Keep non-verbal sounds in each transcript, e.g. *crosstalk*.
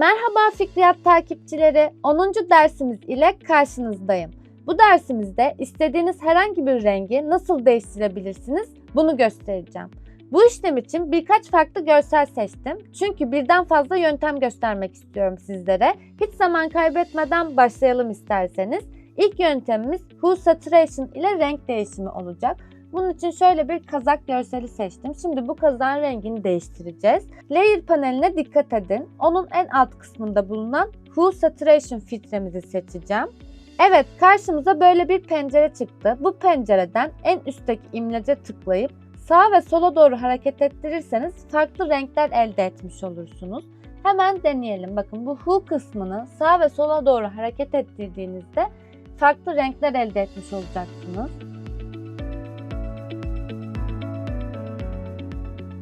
Merhaba Fikriyat takipçileri. 10. dersimiz ile karşınızdayım. Bu dersimizde istediğiniz herhangi bir rengi nasıl değiştirebilirsiniz bunu göstereceğim. Bu işlem için birkaç farklı görsel seçtim. Çünkü birden fazla yöntem göstermek istiyorum sizlere. Hiç zaman kaybetmeden başlayalım isterseniz. İlk yöntemimiz Hue Saturation ile renk değişimi olacak. Bunun için şöyle bir kazak görseli seçtim. Şimdi bu kazağın rengini değiştireceğiz. Layer paneline dikkat edin. Onun en alt kısmında bulunan Hue Saturation filtremizi seçeceğim. Evet karşımıza böyle bir pencere çıktı. Bu pencereden en üstteki imlece tıklayıp sağa ve sola doğru hareket ettirirseniz farklı renkler elde etmiş olursunuz. Hemen deneyelim. Bakın bu Hue kısmını sağa ve sola doğru hareket ettirdiğinizde farklı renkler elde etmiş olacaksınız.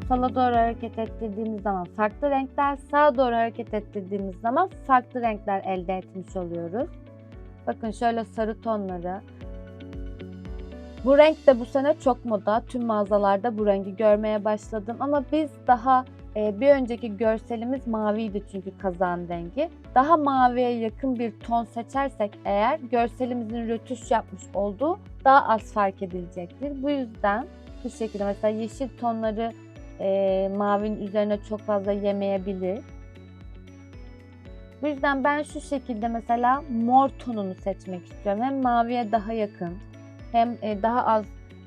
Sola doğru hareket ettirdiğimiz zaman farklı renkler, sağa doğru hareket ettirdiğimiz zaman farklı renkler elde etmiş oluyoruz. Bakın şöyle sarı tonları. Bu renk de bu sene çok moda. Tüm mağazalarda bu rengi görmeye başladım ama biz daha e, bir önceki görselimiz maviydi çünkü kazan rengi. Daha maviye yakın bir ton seçersek eğer görselimizin rötuş yapmış olduğu daha az fark edilecektir. Bu yüzden bu şekilde mesela yeşil tonları e, mavinin üzerine çok fazla yemeyebilir. Bu yüzden ben şu şekilde mesela mor tonunu seçmek istiyorum. Hem maviye daha yakın hem e, daha az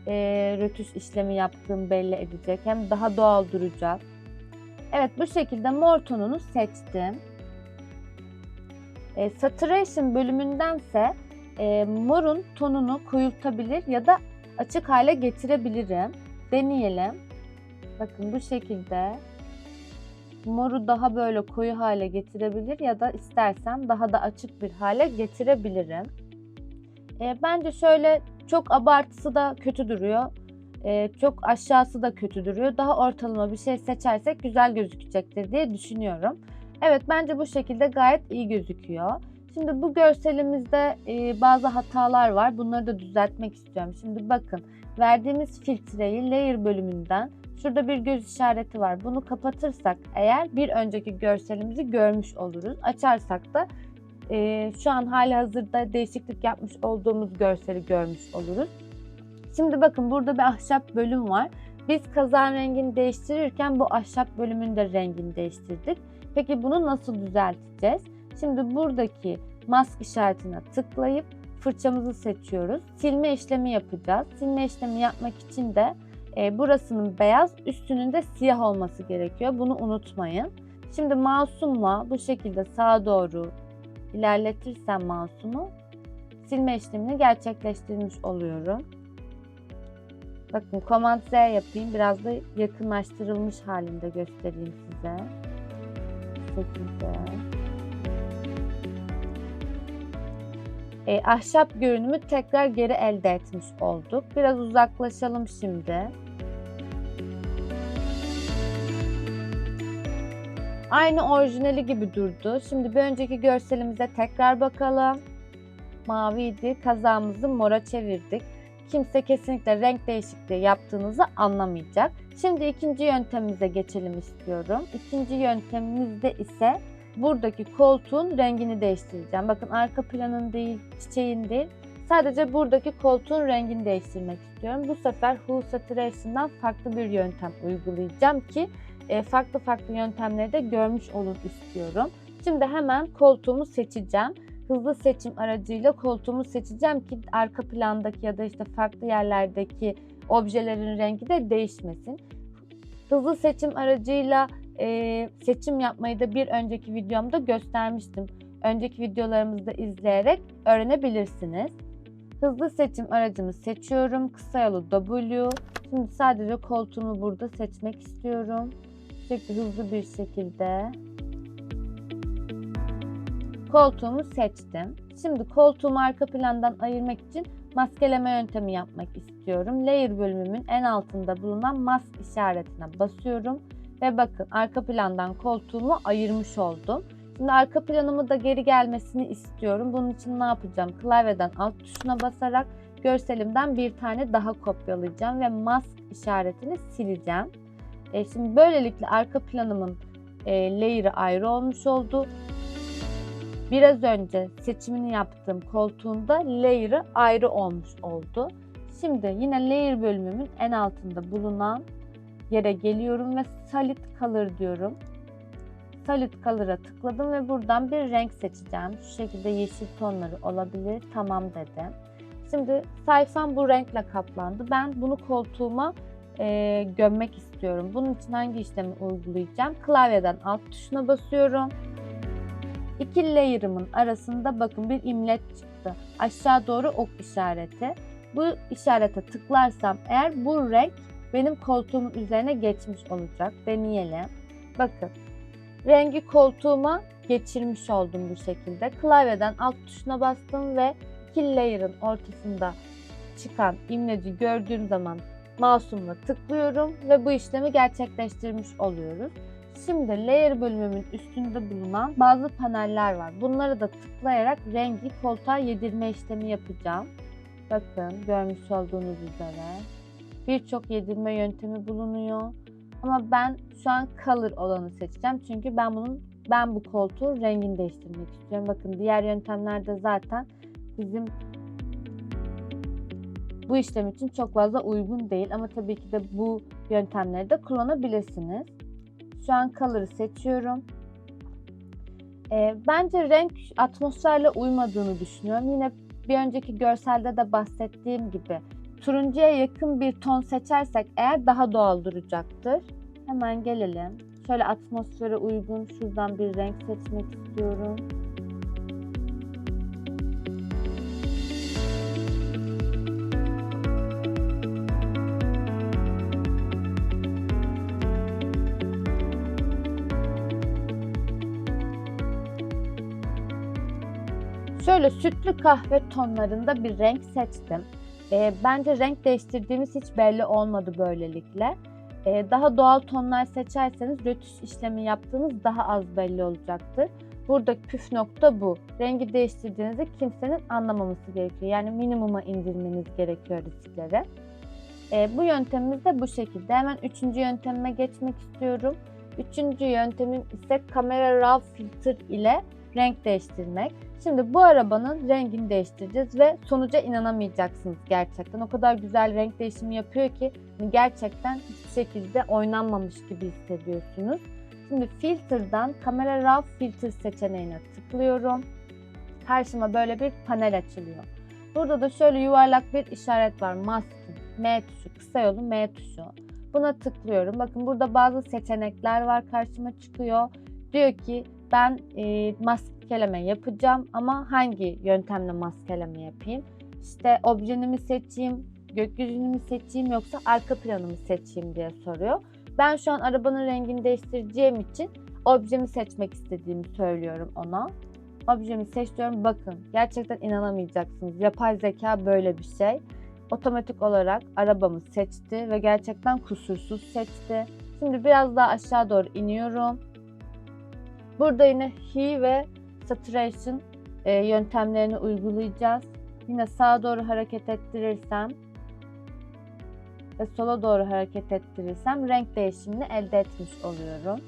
e, rötuş işlemi yaptığım belli edecek hem daha doğal duracak. Evet bu şekilde mor tonunu seçtim. E, saturation bölümündense e, morun tonunu koyultabilir ya da açık hale getirebilirim. Deneyelim. Bakın bu şekilde moru daha böyle koyu hale getirebilir ya da istersem daha da açık bir hale getirebilirim. E, bence şöyle çok abartısı da kötü duruyor. E, çok aşağısı da kötü duruyor. Daha ortalama bir şey seçersek güzel gözükecektir diye düşünüyorum. Evet bence bu şekilde gayet iyi gözüküyor. Şimdi bu görselimizde e, bazı hatalar var. Bunları da düzeltmek istiyorum. Şimdi bakın verdiğimiz filtreyi layer bölümünden Şurada bir göz işareti var. Bunu kapatırsak eğer bir önceki görselimizi görmüş oluruz. Açarsak da e, şu an hali hazırda değişiklik yapmış olduğumuz görseli görmüş oluruz. Şimdi bakın burada bir ahşap bölüm var. Biz kazan rengini değiştirirken bu ahşap bölümün de rengini değiştirdik. Peki bunu nasıl düzelteceğiz? Şimdi buradaki mask işaretine tıklayıp fırçamızı seçiyoruz. Silme işlemi yapacağız. Silme işlemi yapmak için de e, burasının beyaz, üstünün de siyah olması gerekiyor. Bunu unutmayın. Şimdi mouse'umla bu şekilde sağa doğru ilerletirsem mouse'umu silme işlemini gerçekleştirmiş oluyorum. Bakın Command Z yapayım. Biraz da yakınlaştırılmış halinde göstereyim size. Bu şekilde. E, ahşap görünümü tekrar geri elde etmiş olduk. Biraz uzaklaşalım şimdi. Aynı orijinali gibi durdu. Şimdi bir önceki görselimize tekrar bakalım. Maviydi. Kazağımızı mora çevirdik. Kimse kesinlikle renk değişikliği yaptığınızı anlamayacak. Şimdi ikinci yöntemimize geçelim istiyorum. İkinci yöntemimizde ise buradaki koltuğun rengini değiştireceğim. Bakın arka planın değil, çiçeğin değil. Sadece buradaki koltuğun rengini değiştirmek istiyorum. Bu sefer Hue Saturation'dan farklı bir yöntem uygulayacağım ki e, farklı farklı yöntemleri de görmüş olun istiyorum. Şimdi hemen koltuğumu seçeceğim. Hızlı seçim aracıyla koltuğumu seçeceğim ki arka plandaki ya da işte farklı yerlerdeki objelerin rengi de değişmesin. Hızlı seçim aracıyla e, seçim yapmayı da bir önceki videomda göstermiştim. Önceki videolarımızda izleyerek öğrenebilirsiniz. Hızlı seçim aracımı seçiyorum. Kısa yolu W. Şimdi sadece koltuğumu burada seçmek istiyorum. Sürekli hızlı bir şekilde koltuğumu seçtim. Şimdi koltuğumu arka plandan ayırmak için maskeleme yöntemi yapmak istiyorum. Layer bölümümün en altında bulunan mask işaretine basıyorum ve bakın arka plandan koltuğumu ayırmış oldum. Şimdi arka planımı da geri gelmesini istiyorum. Bunun için ne yapacağım? Klavyeden alt tuşuna basarak görselimden bir tane daha kopyalayacağım ve mask işaretini sileceğim. E şimdi böylelikle arka planımın e, layer'ı ayrı olmuş oldu. Biraz önce seçimini yaptığım koltuğunda layer'ı ayrı olmuş oldu. Şimdi yine layer bölümümün en altında bulunan yere geliyorum ve solid color diyorum. Solid color'a tıkladım ve buradan bir renk seçeceğim. Şu şekilde yeşil tonları olabilir. Tamam dedim. Şimdi sayfam bu renkle kaplandı. Ben bunu koltuğuma e, gömmek istiyorum. Bunun için hangi işlemi uygulayacağım? Klavyeden alt tuşuna basıyorum. İki layer'ımın arasında bakın bir imlet çıktı. Aşağı doğru ok işareti. Bu işarete tıklarsam eğer bu renk benim koltuğumun üzerine geçmiş olacak. Deneyelim. Bakın rengi koltuğuma geçirmiş oldum bu şekilde. Klavyeden alt tuşuna bastım ve iki layer'ın ortasında çıkan imleci gördüğüm zaman mouse'umla tıklıyorum ve bu işlemi gerçekleştirmiş oluyoruz. Şimdi layer bölümümün üstünde bulunan bazı paneller var. Bunları da tıklayarak rengi koltuğa yedirme işlemi yapacağım. Bakın görmüş olduğunuz üzere birçok yedirme yöntemi bulunuyor. Ama ben şu an color olanı seçeceğim. Çünkü ben bunun ben bu koltuğun rengini değiştirmek istiyorum. Bakın diğer yöntemlerde zaten bizim bu işlem için çok fazla uygun değil ama tabii ki de bu yöntemleri de kullanabilirsiniz. Şu an color'ı seçiyorum. E, bence renk atmosferle uymadığını düşünüyorum. Yine bir önceki görselde de bahsettiğim gibi turuncuya yakın bir ton seçersek eğer daha doğal duracaktır. Hemen gelelim. Şöyle atmosfere uygun şuradan bir renk seçmek istiyorum. Şöyle sütlü kahve tonlarında bir renk seçtim. E, bence renk değiştirdiğimiz hiç belli olmadı böylelikle. E, daha doğal tonlar seçerseniz rötuş işlemi yaptığınız daha az belli olacaktır. Burada püf nokta bu. Rengi değiştirdiğinizde kimsenin anlamaması gerekiyor. Yani minimuma indirmeniz gerekiyor riskleri. E, bu yöntemimiz de bu şekilde. Hemen üçüncü yöntemime geçmek istiyorum. Üçüncü yöntemim ise kamera raw filter ile renk değiştirmek. Şimdi bu arabanın rengini değiştireceğiz ve sonuca inanamayacaksınız gerçekten. O kadar güzel renk değişimi yapıyor ki gerçekten hiçbir şekilde oynanmamış gibi hissediyorsunuz. Şimdi filter'dan kamera raw filter seçeneğine tıklıyorum. Karşıma böyle bir panel açılıyor. Burada da şöyle yuvarlak bir işaret var. Masking, M tuşu, kısa yolu M tuşu. Buna tıklıyorum. Bakın burada bazı seçenekler var karşıma çıkıyor. Diyor ki ben e, maskeleme yapacağım ama hangi yöntemle maskeleme yapayım? İşte objeni mi seçeyim, gökyüzünü mü seçeyim yoksa arka planı mı seçeyim diye soruyor. Ben şu an arabanın rengini değiştireceğim için objemi seçmek istediğimi söylüyorum ona. Objemi seçiyorum. Bakın gerçekten inanamayacaksınız. Yapay zeka böyle bir şey. Otomatik olarak arabamı seçti ve gerçekten kusursuz seçti. Şimdi biraz daha aşağı doğru iniyorum. Burada yine He ve Saturation e, yöntemlerini uygulayacağız. Yine sağa doğru hareket ettirirsem ve sola doğru hareket ettirirsem renk değişimini elde etmiş oluyorum.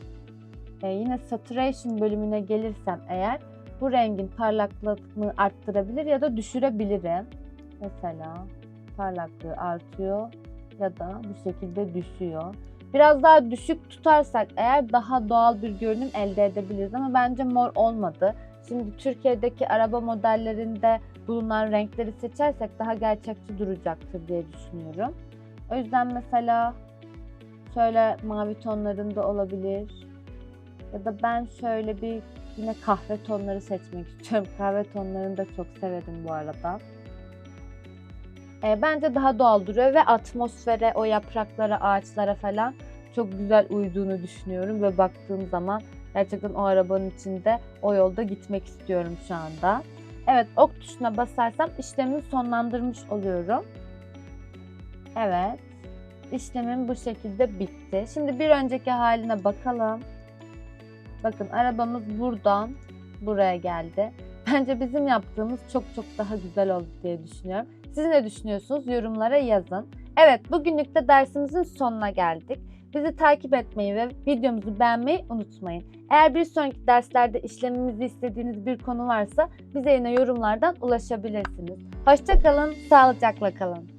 E, yine Saturation bölümüne gelirsem eğer bu rengin parlaklığını arttırabilir ya da düşürebilirim. Mesela parlaklığı artıyor ya da bu şekilde düşüyor. Biraz daha düşük tutarsak eğer daha doğal bir görünüm elde edebiliriz ama bence mor olmadı. Şimdi Türkiye'deki araba modellerinde bulunan renkleri seçersek daha gerçekçi duracaktır diye düşünüyorum. O yüzden mesela şöyle mavi tonlarında olabilir. Ya da ben şöyle bir yine kahve tonları seçmek *laughs* istiyorum. Kahve tonlarını da çok severim bu arada. E, bence daha doğal duruyor ve atmosfere, o yapraklara, ağaçlara falan çok güzel uyduğunu düşünüyorum ve baktığım zaman gerçekten o arabanın içinde o yolda gitmek istiyorum şu anda. Evet ok tuşuna basarsam işlemi sonlandırmış oluyorum. Evet işlemim bu şekilde bitti. Şimdi bir önceki haline bakalım. Bakın arabamız buradan buraya geldi. Bence bizim yaptığımız çok çok daha güzel oldu diye düşünüyorum. Siz ne düşünüyorsunuz? Yorumlara yazın. Evet, bugünlük de dersimizin sonuna geldik. Bizi takip etmeyi ve videomuzu beğenmeyi unutmayın. Eğer bir sonraki derslerde işlememizi istediğiniz bir konu varsa bize yine yorumlardan ulaşabilirsiniz. Hoşçakalın, sağlıcakla kalın.